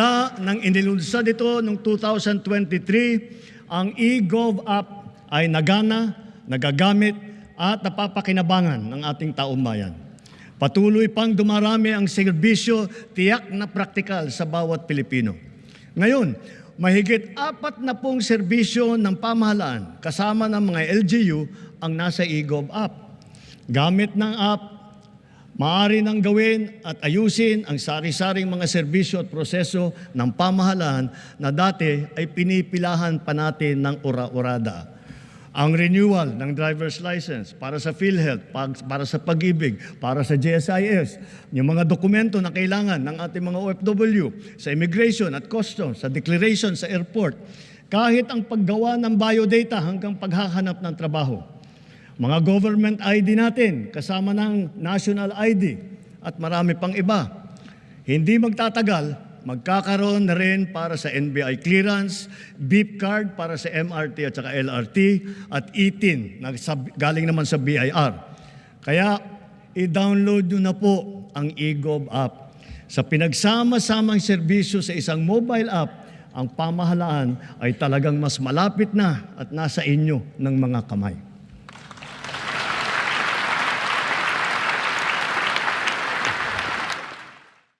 Simula nang inilunsad ito noong 2023, ang e-gov app ay nagana, nagagamit at napapakinabangan ng ating taong. Patuloy pang dumarami ang serbisyo tiyak na praktikal sa bawat Pilipino. Ngayon, mahigit apat na pong serbisyo ng pamahalaan kasama ng mga LGU ang nasa e-gov app. Gamit ng app, maaari nang gawin at ayusin ang sari-saring mga serbisyo at proseso ng pamahalaan na dati ay pinipilahan pa natin ng ura-urada. Ang renewal ng driver's license para sa PhilHealth, para sa pag-ibig, para sa GSIS, yung mga dokumento na kailangan ng ating mga OFW sa immigration at customs, sa declaration sa airport, kahit ang paggawa ng biodata hanggang paghahanap ng trabaho. Mga government ID natin, kasama ng national ID at marami pang iba. Hindi magtatagal, magkakaroon na rin para sa NBI clearance, beep card para sa MRT at saka LRT, at E-TIN galing naman sa BIR. Kaya i-download nyo na po ang eGov app. Sa pinagsama-samang serbisyo sa isang mobile app, ang pamahalaan ay talagang mas malapit na at nasa inyo ng mga kamay.